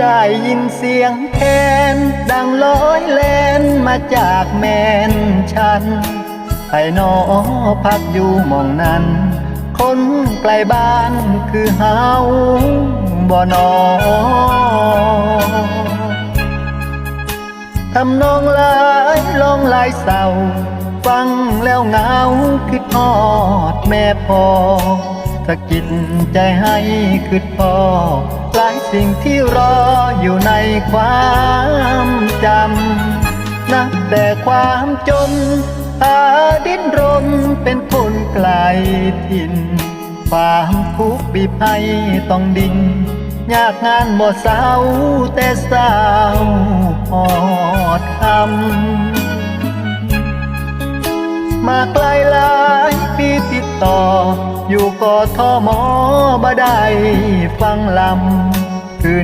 ได้ยินเสียงแคนดังลอยแลนมาจากแมนฉันไปนอพักอยู่มองนั้น คนไกลบ้านคือเฮาบ่นอทำนองลายลองลายเศร้า ฟังแล้วเหงาคิดทอดแม่พอสะกิดใจให้คิดพอ สิ่งที่รออยู่ในความจำนับแต่ความจนตาดิ้นรนเป็นคนไกลถิ่นความทุกข์บีบให้ต้องดิ้นยากงานบ่เศร้าแต่เศร้าหอดคำมาไกลหลายปีติดต่อ อยู่กอทอมอบ่ได้ฟังลำ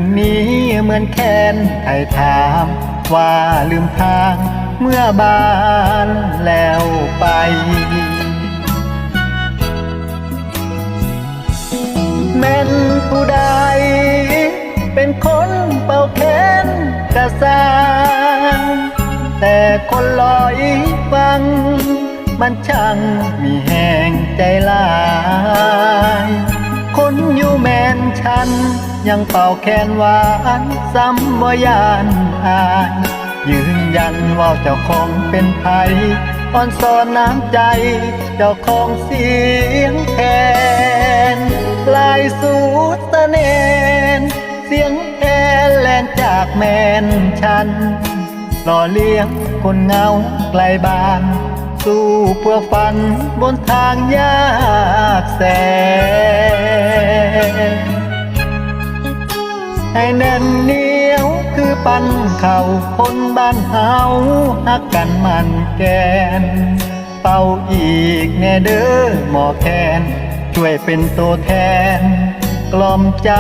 นนี้เหมือนแค้นไถ่ถามว่าลืมทางเมื่อบานแล้วไปแม่นผู้ใดเป็นคนเป่าแค้นกระซางแต่คนลอยฟัง มันช่างมีแห่งใจลาย คนอยู่แมนฉัน ยังเป่าแคนหวานซ้ำบ่ยานอายยืนยันว่าเจ้าของเป็นไผอ่อนสอนน้ำใจ เจ้าของเสียงแคนลายสูดเสน่ห์เสียงแคนแลนจากแมนฉันหล่อเลี้ยงคนเหงาไกลบ้าน สู้เพื่อฝันบนทางยากแสน ให้แน่นเหนียวคือปันเข่าคนบ้านเฮาฮักกันมันแกน เป่าอีกแน่เด้อหมอแคนช่วยเป็นตัวแทน กล่อมใจ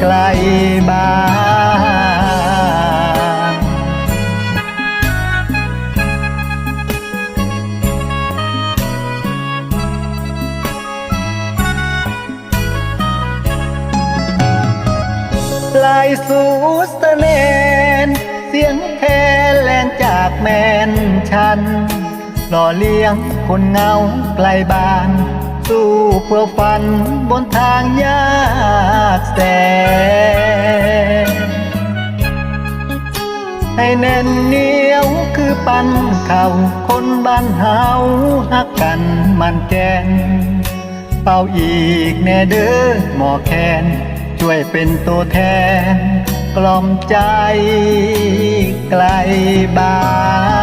ไกลบ้าน สูสเสนเสียงแค่แลนจากแมนฉันหล่อเลี้ยงคนเงาไกลบ้าน สู้เพื่อฝันบนทางยากแสนให้แน่นเหนียวคือปันเข่าคนบ้านเฮาฮักกันมันแกนเป่าอีกแน่เด้อหมอแคน ช่วยเป็นตัวแทน กล่อมใจไกลบ้าน